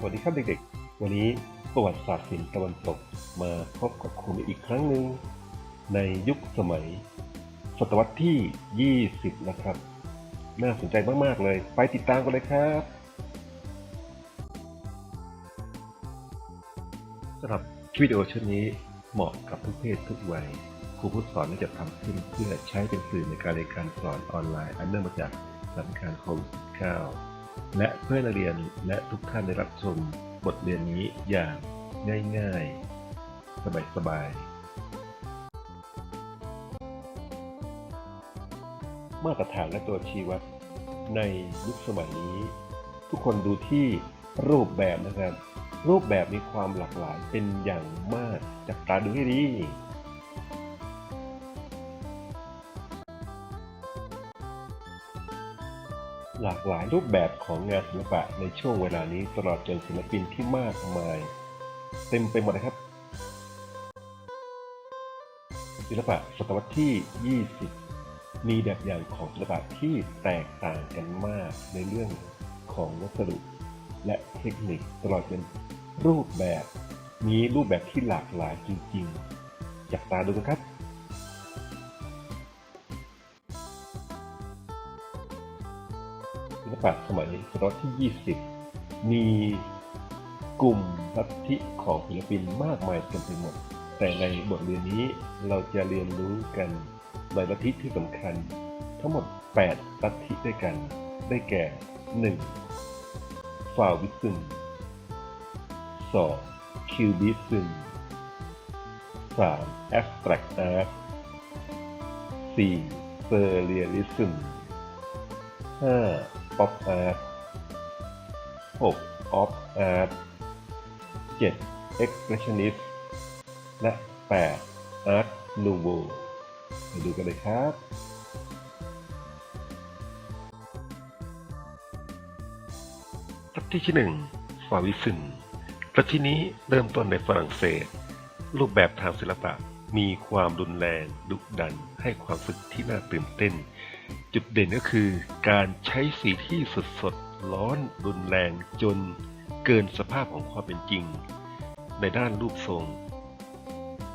สวัสดีครับเด็กๆ วันนี้ประวัติศาสตร์ศิลป์ตะวันตกมาพบกับคุณอีกครั้งหนึ่งในยุคสมัย ศตวรรษที่ 20 นะครับ น่าสนใจมากๆเลย ไปติดตามกันเลยครับสำหรับวิดีโอชุดนี้เหมาะกับทุกเพศทุกวัยครูผู้สอนได้จะทำขึ้นเพื่อใช้เป็นสื่อในการเรียนการสอนออนไลน์ อันเนื่องมาจากสถานการณ์โควิด -19 และเพื่อนักเรียนและทุกท่านได้รับชมบทเรียนนี้อย่างง่ายๆ สบายๆ มาตรฐานและตัวชี้วัดในยุคสมัยนี้ ทุกคนดูที่รูปแบบนะครับ รูปแบบมีความหลากหลายเป็นอย่างมากจับตาดูให้ดี ลากหลายรูปแบบของงานศิลปะในช่วงเวลานี้ตลอดจนศิลปินที่มากมาย เต็มไปหมดนะครับ ศิลปะศตวรรษที่ 20 มีแบบอย่างของศิลปะที่แตกต่างกันมากในเรื่องของวัสดุ และเทคนิคตลอดจนรูปแบบ มีรูปแบบที่หลากหลายจริง ๆ จับตาดูกันครับ ศิลปะสมัยศตวรรษที่ 20 มีกลุ่มลัทธิของศิลปินมากมายเต็มไปหมด แต่ในบทเรียนนี้เราจะเรียนรู้กันในลัทธิที่สำคัญ ทั้งหมด 8 ลัทธิด้วยกัน ได้แก่ 1. ฟาวิซึม 2. คิวบิซึม 3. แอสแตรกอาร์ต 4. เซอร์เรียลิซึม 5. ป๊อปอาร์ต 6. ออฟอาร์ต 7. เอ็กซ์เพรสชันนิสและ 8. อาร์ตนูโวมาดูกันเลยครับลัทธิที่หนึ่งฟาวิซึมลัทธินี้เริ่มต้นในฝรั่งเศส รูปแบบทางศิลปะมีความรุนแรงดุดัน ให้ความฝึกที่น่าตื่นเต้น จุดเด่นก็คือการใช้สีที่สดสดร้อนรุนแรงจนเกินสภาพของความเป็นจริง ในด้านรูปทรง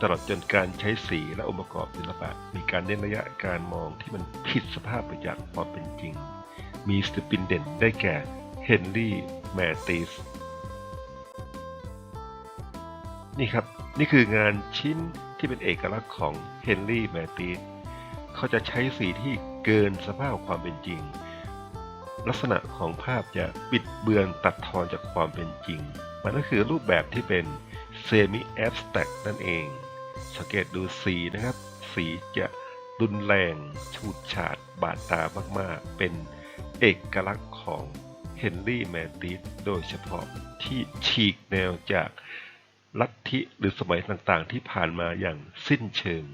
ตลอดจนการใช้สีและองค์ประกอบศิลปะ มีการเน้นระยะการมองที่มันผิดสภาพไปจากความเป็นจริง มีศิลปินเด่นได้แก่เฮนรี่แมตติสนี่ครับ นี่คืองานชิ้นที่เป็นเอกลักษณ์ของเฮนรี่แมตติส เขาจะใช้สีที่เกินสภาพความเป็นจริง ลักษณะของภาพจะบิดเบือนตัดทอนจากความเป็นจริง มันก็คือรูปแบบที่เป็นเซมิแอบสแต็กนั่นเอง สังเกตดูสีนะครับ สีจะรุนแรงฉูดฉาดบาดตามากๆ เป็นเอกลักษณ์ของเฮนรี่แมตติสโดยเฉพาะที่ฉีกแนวจากลัทธิหรือสมัยต่างๆที่ผ่านมาอย่างสิ้นเชิง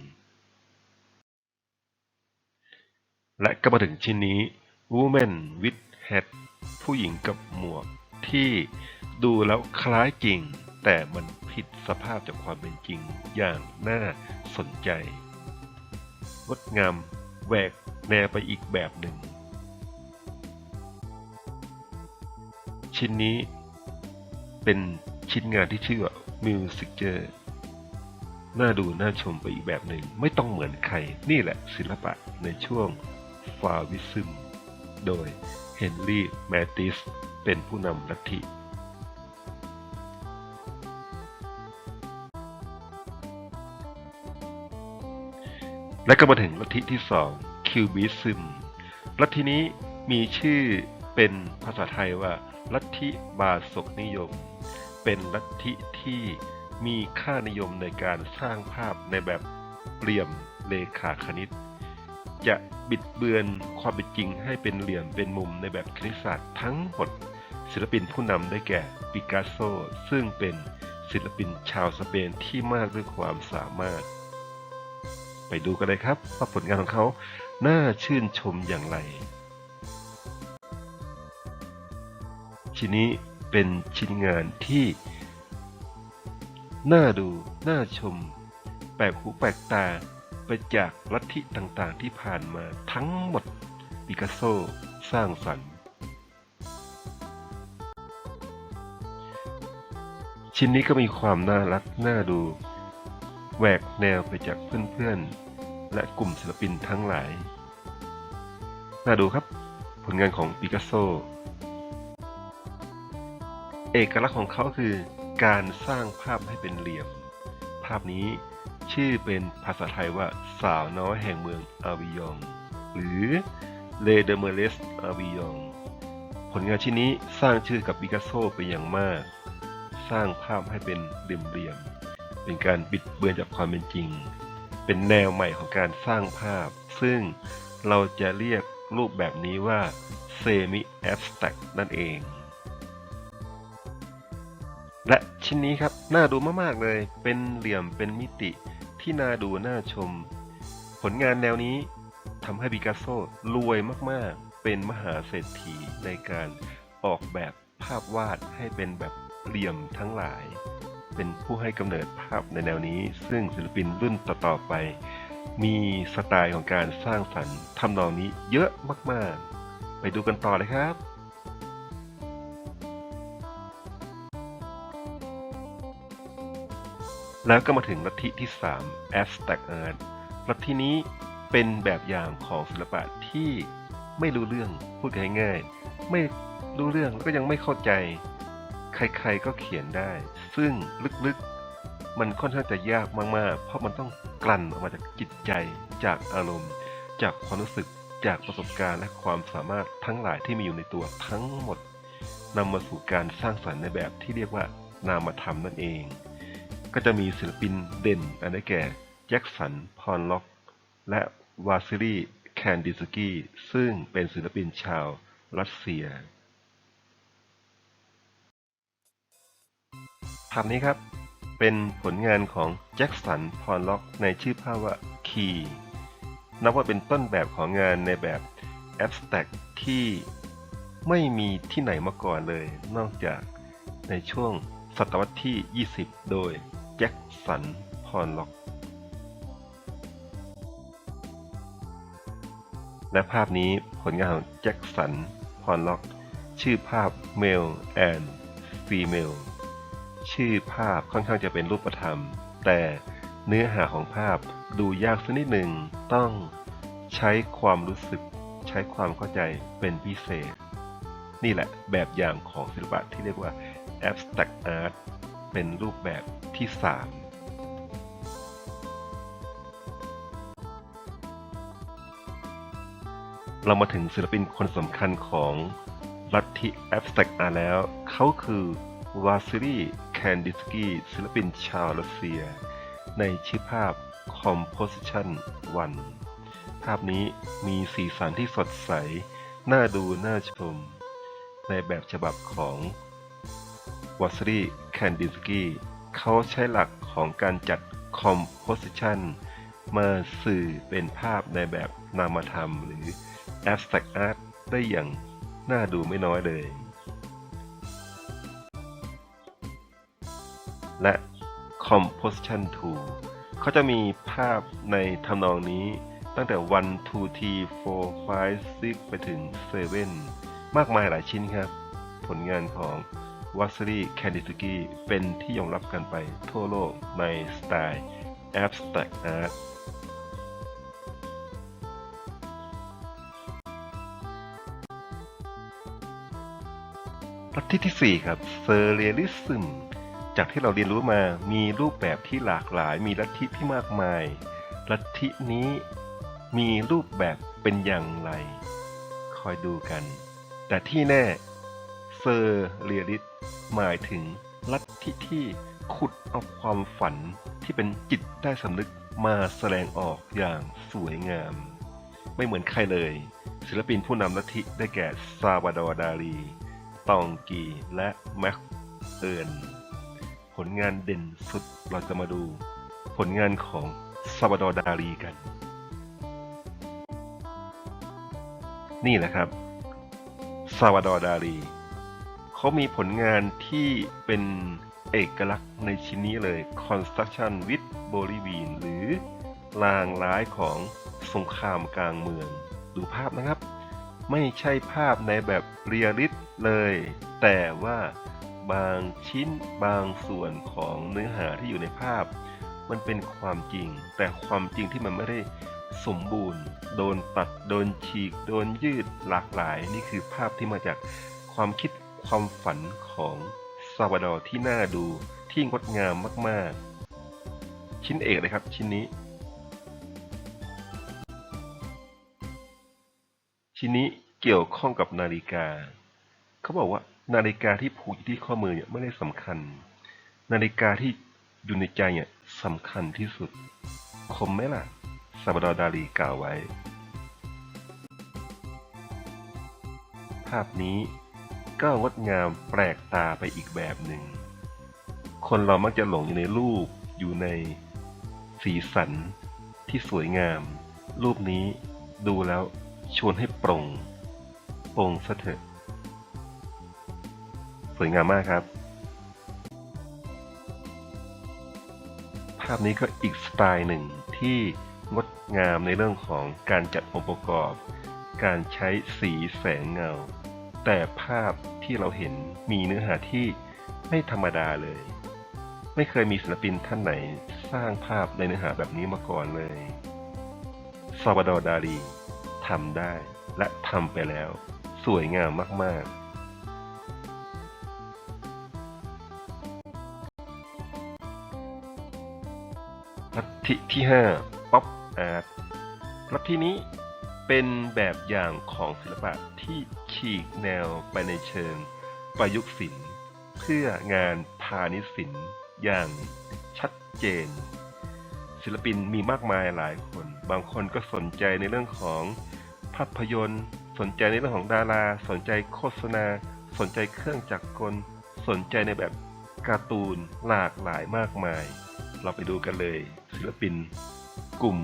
และก็มาถึงชิ้นนี้ Woman with Hat ผู้หญิงกับหมวกที่ดูแล้วคล้ายจริง แต่มันผิดสภาพจากความเป็นจริงอย่างน่าสนใจ งดงามแหวกแนวไปอีกแบบหนึ่ง ชิ้นนี้เป็นชิ้นงานที่ชื่อว่า Musicer น่าดูน่าชมไปอีกแบบหนึ่ง ไม่ต้องเหมือนใคร นี่แหละศิลปะในช่วง ฟาวิซึม โดยเฮนรี่แมตติส เป็นผู้นำลัทธิและก็มาถึงลัทธิที่ 2 คิวบิซึม ลัทธินี้มีชื่อเป็นภาษาไทยว่า ลัทธิบาศกนิยม เป็นลัทธิที่มีค่านิยมในการสร้างภาพในแบบเหลี่ยมเลขาคณิต จะบิดเบือนความเป็นจริงให้เป็นเหลี่ยมเป็นมุมในแบบคณิตศาสตร์ทั้งหมด ศิลปินผู้นำได้แก่ปิกัสโซ ซึ่งเป็นศิลปินชาวสเปนที่มากด้วยความสามารถ ไปดูกันเลยครับว่าผลงานของเขา น่าชื่นชมอย่างไร ชิ้นนี้เป็นชิ้นงานที่ น่าดู น่าชม แปลกหูแปลกตา ไปจากลัทธิต่างๆที่ผ่านมาทั้งหมดปิกัสโซสร้างสรรค์ ชิ้นนี้ก็มีความน่ารักน่าดูแหวกแนวไปจากเพื่อนๆ และกลุ่มศิลปินทั้งหลาย น่าดูครับ ผลงานของปิกัสโซ เอกลักษณ์ของเขาคือการสร้างภาพให้เป็นเหลี่ยม ภาพนี้ ชื่อเป็นภาษาไทยว่าสาวน้อยแห่งเมืองอาวิยอง หรือเลเดเมเลสอาวิยอง ผลงานชิ้นนี้สร้างชื่อกับปิกัสโซเป็นอย่างมาก สร้างภาพให้เป็นเหลี่ยมๆเป็นการบิดเบือนจากความเป็นจริง เป็นแนวใหม่ของการสร้างภาพ ซึ่งเราจะเรียกรูปแบบนี้ว่าเซมิแอบสแต็กนั่นเอง และชิ้นนี้ครับ น่าดูมาก ๆ เลย เป็นเหลี่ยมเป็นมิติ ที่น่าดูน่าชม ผลงานแนวนี้ทำให้ปิกัสโซรวยมากๆ เป็นมหาเศรษฐีในการออกแบบภาพวาดให้เป็นแบบเหลี่ยมทั้งหลาย เป็นผู้ให้กำเนิดภาพในแนวนี้ ซึ่งศิลปินรุ่นต่อๆไป มีสไตล์ของการสร้างสรรค์ทำนองนี้เยอะมากๆ ไปดูกันต่อเลยครับ แล้วก็มาถึงลัทธิที่ 3 a s t a c Art ลัทธินี้เป็นแบบอย่างของศิลปะที่ไม่รู้เรื่องพูดง่ายๆไม่รู้เรื่องแล้วก็ยังไม่เข้าใจ ใครๆก็เขียนได้ ซึ่งลึกๆ มันค่อนข้างจะยากมากๆ เพราะมันต้องกลั่นออกมาจากจิตใจ จากอารมณ์ จากความรู้สึก จากประสบการณ์และความสามารถทั้งหลายที่มีอยู่ในตัวทั้งหมดนำมาสู่การสร้างสรรค์ในแบบที่เรียกว่านามธรรมนั่นเอง ก็จะมีศิลปินเด่นอันได้แก่แจ็คสัน พอลล็อก และวาซิลีแคนดิสกี้ ซึ่งเป็นศิลปินชาวรัสเซียภาพนี้ครับ เป็นผลงานของแจ็คสัน พอลล็อก ในชื่อภาพว่า Key นับว่าเป็นต้นแบบของงานในแบบ Abstract ที่ไม่มีที่ไหนมาก่อนเลย นอกจากในช่วงศตวรรษที่ 20 โดย แจ็คสัน พอลล็อก และภาพนี้ผลงานของแจ็คสัน พอลล็อก ชื่อภาพ Male and Female ชื่อภาพค่อนข้างจะเป็นรูปธรรม แต่เนื้อหาของภาพดูยากสักนิดหนึ่งต้องใช้ความรู้สึก ใช้ความเข้าใจเป็นพิเศษ นี่แหละแบบอย่างของศิลปะที่เรียกว่า abstract art เป็นรูปแบบที่ 3เรามาถึงศิลปินคนสำคัญของลัทธิ abstract art แล้ว เขาคือวาซิลีแคนดิสกี้ศิลปินชาวรัสเซีย ในชื่อภาพ Composition 1 ภาพนี้มีสีสันที่สดใส น่าดูน่าชม ในแบบฉบับของวาสลี คนดิสกี้เขาใช้หลักของการจัด Composition มาสื่อเป็นภาพในแบบนามธรรมหรือ Abstract Art ได้อย่างน่าดูไม่น้อยเลย และ Composition 2เขาจะมีภาพในทำนองนี้ตั้งแต่ 1 2 3 4 5 6 ไปถึง 7 มากมายหลายชิ้นครับ ผลงานของ วัสลีแคนดิสกี้เป็นที่ยอมรับกันไปทั่วโลกในสไตล์ Abstract Art ลัทธิที่ 4 ครับเซเรียลิซึมจากที่เราเรียนรู้มามีรูปแบบที่หลากหลาย มีลัทธิที่มากมาย ลัทธินี้มีรูปแบบเป็นอย่างไร คอยดูกัน แต่ที่แน่เซอร์เรียลิส หมายถึงลัทธิที่ขุดเอาความฝันที่เป็นจิตใต้สำนึกมาแสดงออกอย่างสวยงาม ไม่เหมือนใครเลย ศิลปินผู้นำลัทธิได้แก่ซาวาดอร์ดาลีตองกีและแม็กเอิร์นผลงานเด่นสุดเราจะมาดู ผลงานของซาวาดอร์ดาลีกัน นี่แหละครับซาวาดอร์ดาลี เขามีผลงานที่เป็นเอกลักษณ์ในชิ้นนี้เลย Construction with b o l i v i n หรือลางร้ายของสงครามกลางเมือง ดูภาพนะครับ ไม่ใช่ภาพในแบบเรียลิสต์เลย แต่ว่าบางชิ้นบางส่วนของเนื้อหาที่อยู่ในภาพ มันเป็นความจริง แต่ความจริงที่มันไม่ได้สมบูรณ์ โดนตัด โดนฉีก โดนยืดหลากหลาย นี่คือภาพที่มาจากความคิด ความฝันของซาวาดอร์ที่น่าดูที่งดงามมาก ๆ ชิ้นเอกเลยครับชิ้นนี้ ชิ้นนี้เกี่ยวข้องกับนาฬิกา เขาบอกว่านาฬิกาที่ผูกอยู่ที่ข้อมือเนี่ยไม่ได้สำคัญ นาฬิกาที่อยู่ในใจเนี่ยสำคัญที่สุด คมไหมล่ะซาบาดอร์ดาลีกล่าวไว้ ภาพนี้ ก็งดงามแปลกตาไปอีกแบบหนึ่ง คนเรามักจะหลงอยู่ในรูปอยู่ในสีสันที่สวยงาม รูปนี้ดูแล้วชวนให้ปรงปรงซะเถอะสวยงามมากครับ ภาพนี้ก็อีกสไตล์หนึ่งที่งดงามในเรื่องของการจัดองค์ประกอบ การใช้สีแสงเงา แต่ภาพที่เราเห็นมีเนื้อหาที่ไม่ธรรมดาเลย ไม่เคยมีศิลปินท่านไหนสร้างภาพในเนื้อหาแบบนี้มาก่อนเลยซาบาดอดาลีทำได้และทำไปแล้ว สวยงามมาก ๆลัทธิที่5ป๊อปอาร์ตลัทธินี้เป็นแบบอย่างของศิลปะ ที่ฉีกแนวไปในเชิงประยุกต์ศิลป์เพื่องานพาณิชย์ศิลป์อย่างชัดเจน ศิลปินมีมากมายหลายคน บางคนก็สนใจในเรื่องของภาพยนตร์ สนใจในเรื่องของดารา สนใจโฆษณา สนใจเครื่องจักรกล สนใจในแบบการ์ตูนหลากหลายมากมาย เราไปดูกันเลย ศิลปิน กลุ่ม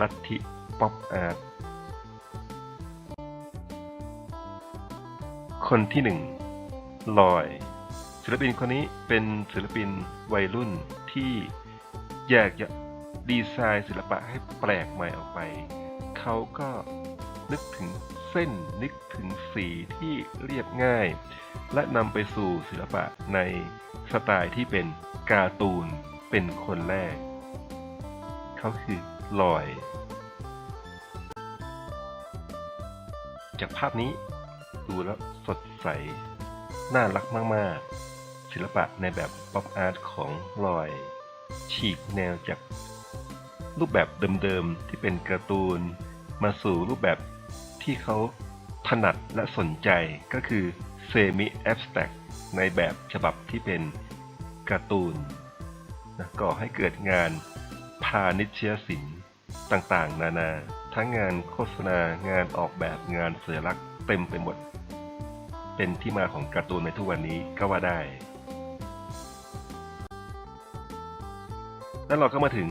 ลัทธิป๊อปอาร์ต คนที่หนึ่งลอย ศิลปินคนนี้เป็นศิลปินวัยรุ่นที่อยากจะดีไซน์ศิลปะให้แปลกใหม่ออกไป เขาก็นึกถึงเส้นนึกถึงสีที่เรียบง่าย และนำไปสู่ศิลปะในสไตล์ที่เป็นการ์ตูนเป็นคนแรก เขาคือลอย จากภาพนี้ ดูแล้วสดใส น่ารักมาก ๆ ศิลปะในแบบป๊อปอาร์ตของลอย ฉีกแนวจากรูปแบบเดิม ๆ ที่เป็นการ์ตูน มาสู่รูปแบบที่เขาถนัดและสนใจก็คือเซมิแอบสแต็กในแบบฉบับที่เป็นการ์ตูนนะก่อให้เกิดงานพาณิชยศิลป์ต่างๆ นานา ทั้งงานโฆษณางานออกแบบงานเสัญลักษ์เต็มไปหมด เป็นที่มาของการ์ตูนในทุกวันนี้ก็ว่าได้ แล้วเราก็มาถึง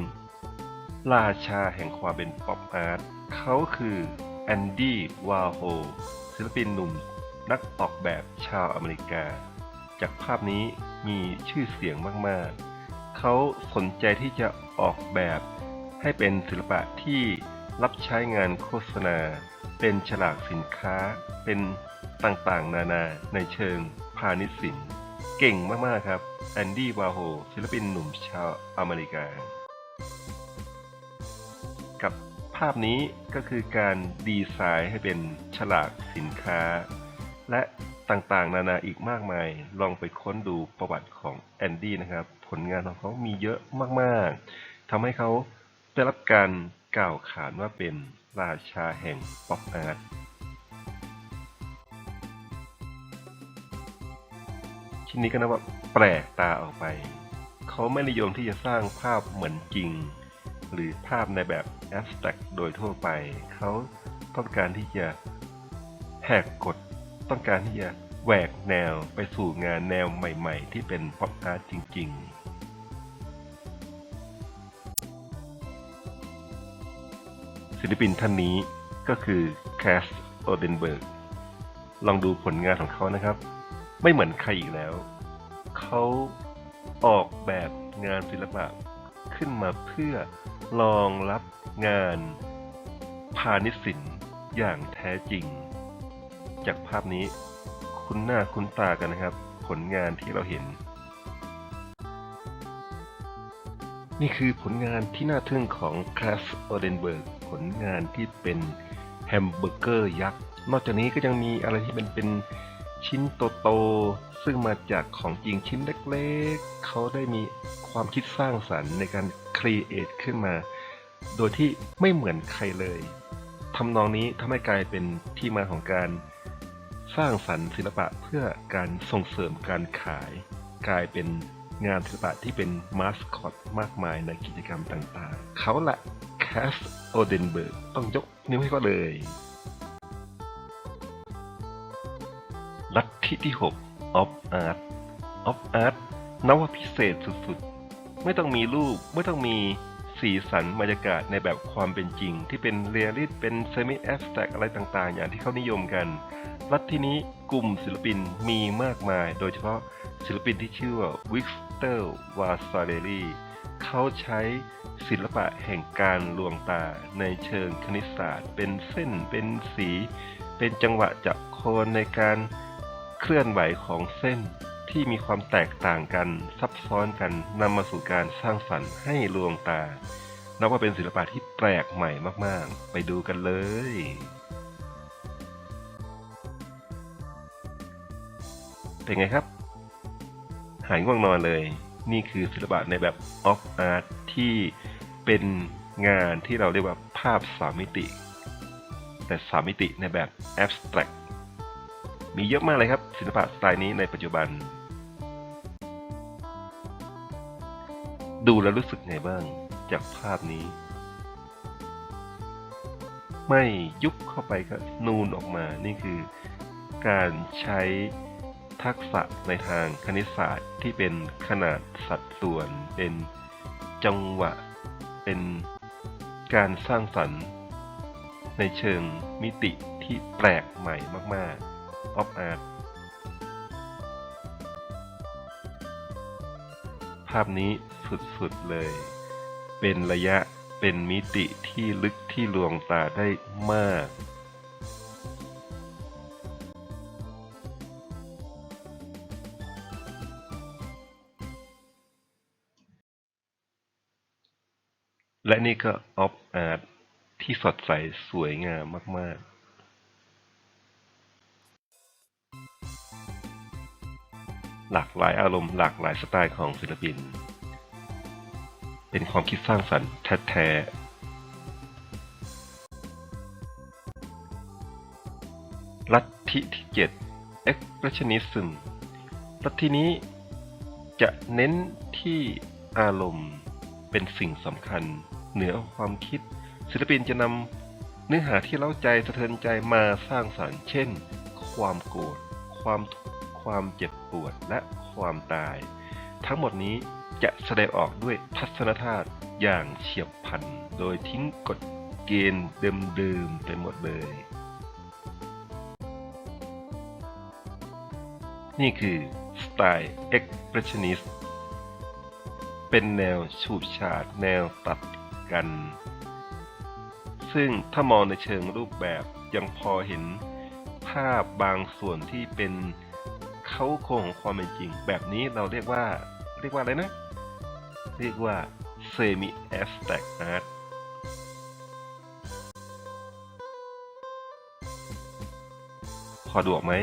ราชาแห่งความเป็นป๊อปอาร์ตเขาคือแอนดี้วาโฮศิลปินหนุ่มนักออกแบบชาวอเมริกา จากภาพนี้มีชื่อเสียงมากๆ เขาสนใจที่จะออกแบบให้เป็นศิลปะที่รับใช้งานโฆษณา เป็นฉลากสินค้า เป็น ต่างๆ นานาในเชิงพาณิชย์ศิลป์เก่งมากๆครับแอนดี้วาโฮศิลปินหนุ่มชาวอเมริกา กับภาพนี้ก็คือการดีไซน์ให้เป็นฉลากสินค้า และต่างๆ นานาอีกมากมาย ลองไปค้นดูประวัติของแอนดี้นะครับ ผลงานของเขามีเยอะมากๆทำให้เขาได้รับการกล่าวขานว่าเป็นราชาแห่งป๊อปอาร์ต ชิ้นนี้ก็นับว่าแปลกตาออกไป เขาไม่นิยมที่จะสร้างภาพเหมือนจริง หรือภาพในแบบแอสแต็กโดยทั่วไป เขาต้องการที่จะแหกกฎ ต้องการที่จะแหวกแนวไปสู่งานแนวใหม่ๆ ที่เป็นป๊อปอาร์ตจริงๆศิลปินท่านนี้ก็คือแคสโอเดนเบิร์ก ลองดูผลงานของเขานะครับ ไม่เหมือนใครอีกแล้ว เขาออกแบบงานศิลปะขึ้นมาเพื่อรองรับงานพาณิชย์ศิลป์อย่างแท้จริง จากภาพนี้คุ้นหน้าคุ้นตากันนะครับ ผลงานที่เราเห็น นี่คือผลงานที่น่าทึ่งของคลาสโอเดนเบิร์กผลงานที่เป็นแฮมเบอร์เกอร์ยักษ์ นอกจากนี้ก็ยังมีอะไรที่เป็นเป็น ชิ้นโตๆซึ่งมาจากของจริงชิ้นเล็กๆ เขาได้มีความคิดสร้างสรรค์ในการครีเอทขึ้นมา โดยที่ไม่เหมือนใครเลยทำนองนี้ทำให้กลายเป็นที่มาของการสร้างสรรค์ศิลปะเพื่อการส่งเสริมการขาย กลายเป็นงานศิลปะที่เป็นมาสคอตมากมายในกิจกรรมต่างๆ เขาละแคสโอเดนเบิร์กต้องยกนิ้วให้เขาเลย ทธิที่ 6 of art of art นวพิเศษสุดๆ ไม่ต้องมีรูป ไม่ต้องมีสีสันบรรยากาศในแบบความเป็นจริง ที่เป็นเรียลิสเป็นเซมิแอ s แ r ็กอะไรต่างๆ อย่างที่เขานิยมกันลัฐทธินี้กลุ่มศิลปินมีมากมาย โดยเฉพาะศิลปินที่ชื่อว่าวิกสเตอร์วาซาเ l รีเขาใช้ศิลปะแห่งการลวงตาในเชิงคณิตศาสตร์ เป็นเส้นเป็นสี เป็นจังหวะจับโคนในการ เคลื่อนไหวของเส้นที่มีความแตกต่างกันซับซ้อนกันนำมาสู่การสร้างสรรค์ให้ลวงตา นับว่าเป็นศิลปะที่แปลกใหม่มากๆ ไปดูกันเลยเป็นไงครับ หายง่วงนอนเลย นี่คือศิลปะในแบบออฟอาร์ตที่เป็นงานที่เราเรียกว่าภาพสามมิติ แต่สามมิติในแบบแอบสแตรก มีเยอะมากเลยครับ ศิลปะสไตล์นี้ในปัจจุบัน ดูแล้วรู้สึกไงบ้างจากภาพนี้ ไม่ยุบเข้าไปก็นูนออกมานี่คือการใช้ทักษะในทางคณิตศาสตร์ที่เป็นขนาดสัดส่วน เป็นจังหวะ เป็นการสร้างสรรค์ ในเชิงมิติที่แปลกใหม่มาก ๆ of art ภาพนี้สุดๆเลย เป็นระยะเป็นมิติที่ลึกที่ลวงตาได้มาก และนี่ก็ออฟอาร์ตที่สดใสสวยงามมาก ๆ หลากหลายอารมณ์หลากหลายสไตล์ของศิลปิน เป็นความคิดสร้างสรรค์แท้ๆลัทธิที่7 Expressionism ลัทธินี้จะเน้นที่อารมณ์เป็นสิ่งสำคัญ เหนือความคิด ศิลปินจะนำเนื้อหาที่เล้าใจสะเทือนใจมาสร้างสรรค์ เช่น ความโกรธความทุกข์ ความเจ็บปวดและความตาย ทั้งหมดนี้จะแสดงออกด้วยทัศนธาตุอย่างเฉียบพลัน โดยทิ้งกฎเกณฑ์เดิมๆไปหมดเลย นี่คือสไตล์ Expressionist เป็นแนวฉูดฉาดแนวตัดกัน ซึ่งถ้ามองในเชิงรูปแบบยังพอเห็นภาพบางส่วนที่เป็น เขาโครงของความเป็นจริง แบบนี้เราเรียกว่าเรียกว่าอะไรนะ เรียกว่า semi abstract art พอดูออกไหม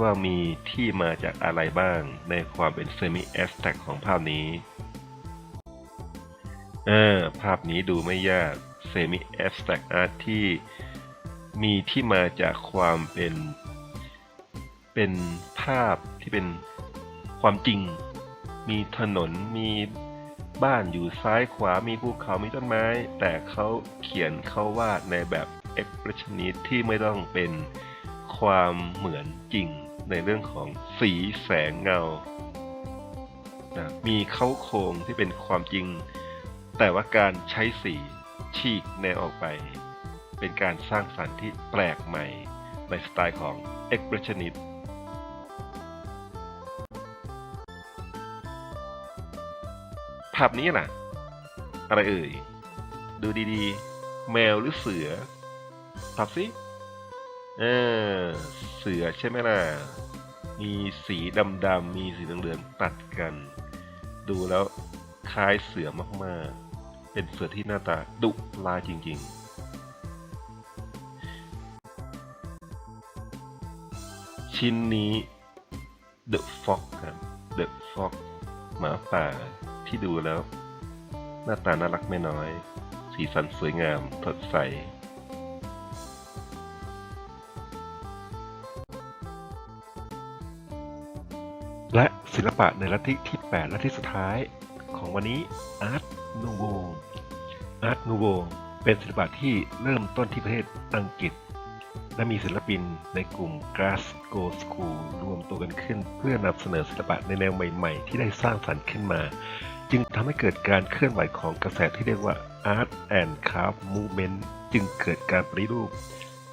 ว่ามีที่มาจากอะไรบ้างในความเป็น semi abstract ของภาพนี้เออภาพนี้ดูไม่ยาก semi abstract art ที่มีที่มาจากความเป็น เป็นภาพที่เป็นความจริง มีถนนมีบ้านอยู่ซ้ายขวามีภูเขามีต้นไม้ แต่เขาเขียนเขาวาดในแบบ expressionist ที่ไม่ต้องเป็นความเหมือนจริงในเรื่องของสีแสงเงานะมีเขาโครงที่เป็นความจริง แต่ว่าการใช้สีฉีกแนวออกไป เป็นการสร้างสรรค์ที่แปลกใหม่ในสไตล์ของ expressionist ภาพนี้ล่ะ อะไรเอ่ย ดูดีๆ แมวหรือเสือตอบสิเออเสือใช่ไหมล่ะ มีสีดำๆ มีสีเหลืองๆตัดกัน ดูแล้วคล้ายเสือมากๆ เป็นเสือที่หน้าตาดุร้ายจริง ๆชิ้นนี้ The Fox ครับ The Fox หมาป่า ที่ดูแล้ว หน้าตาน่ารักไม่น้อย สีสันสวยงามสดใสและศิลปะในลัทธิที่ 8ละที่สุดท้ายของวันนี้อาร์ตนูโวอาร์ตนูโวเป็นศิลปะที่เริ่มต้นที่ประเทศอังกฤษ และมีศิลปินในกลุ่ม Glasgow School รวมตัวกันขึ้น เพื่อนำเสนอศิลปะในแนวใหม่ ๆ ที่ได้สร้างสรรค์ขึ้นมา จึงทำให้เกิดการเคลื่อนไหวของกระแสที่เรียกว่า Art and Craft Movement จึงเกิดการปฏิรูป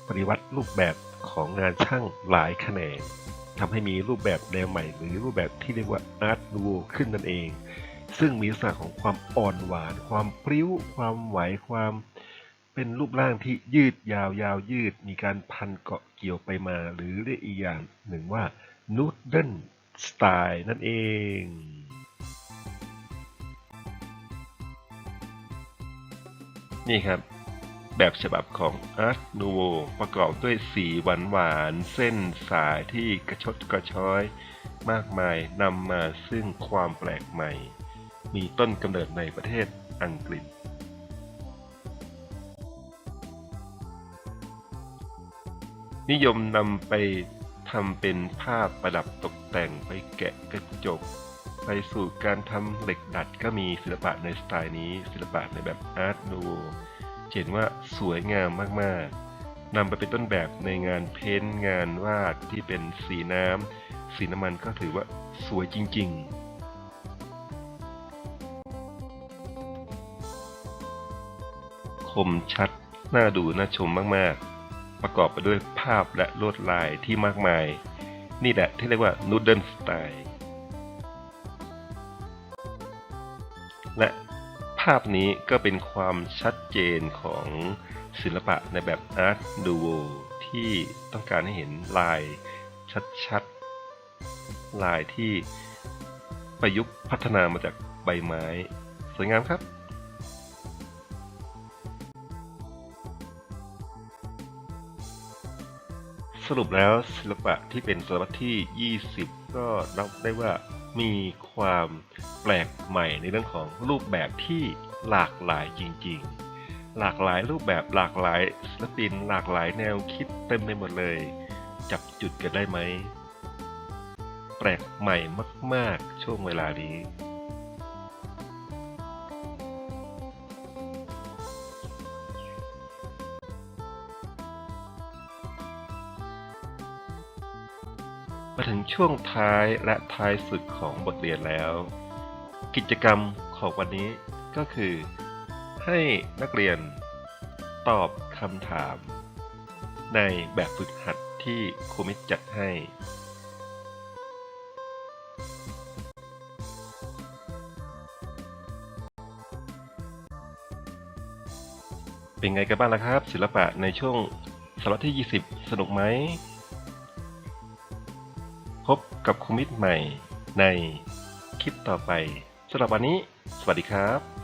ปฏิวัติรูปแบบของงานช่างหลายแขนงทำให้มีรูปแบบแนวใหม่ หรือรูปแบบที่เรียกว่า Art Nouveau ขึ้นนั่นเอง ซึ่งมีลักษณะของความอ่อนหวาน ความพริ้ว ความไหวความเป็นรูปร่างที่ยืดยาวยาวยืด มีการพันเกาะเกี่ยวไปมา หรือเรียกอีกอย่างหนึ่งว่า Noodle Style นั่นเอง นี่ครับ แบบฉบับของ Art Nouveau ประกอบด้วยสีหวานหวานๆเส้นสายที่กระชดกระช้อย มากมายนำมาซึ่งความแปลกใหม่ มีต้นกำเนิดในประเทศอังกฤษนิยมนำไปทำเป็นภาพประดับตกแต่งไปแกะกระจก ไปสู่การทำเหล็กดัดก็มีศิลปะในสไตล์นี้ ศิลปะในแบบอาร์ตนูเห็นว่าสวยงามมากๆนำไปเป็นต้นแบบในงานเพ้นท์งานวาดที่เป็นสีน้ำสีน้ำมันก็ถือว่าสวยจริง ๆคมชัด น่าดู น่าชมมาก ๆ ประกอบไปด้วยภาพและลวดลายที่มากมาย นี่แหละที่เรียกว่า Noodle Style และาพนี้ก็เป็นความชัดเจนของศิลปะในแบบ Art Nouveau ที่ต้องการให้เห็นลายชัดๆ ลายที่ประยุกต์พัฒนามาจากใบไม้ สวยงามครับสรุปแล้วศิลปะที่เป็นศตวรรษที่ 20 ก็นับได้ว่า มีความแปลกใหม่ในเรื่องของรูปแบบที่หลากหลายจริงๆ หลากหลายรูปแบบหลากหลายศิลปินหลากหลายแนวคิดเต็มไปหมดเลย จับจุดกันได้ไหม แปลกใหม่มาก ๆ ช่วงเวลานี้ ช่วงท้ายและท้ายสุดของบทเรียนแล้ว กิจกรรมของวันนี้ก็คือ ให้นักเรียนตอบคำถาม ในแบบฝึกหัดที่ครูมิตรจัดให้ เป็นไงกันบ้างล่ะครับ ศิลปะในช่วงศตวรรษที่ 20 สนุกไหม พบกับครูมิตรใหม่ในคลิปต่อไปสำหรับวันนี้ สวัสดีครับ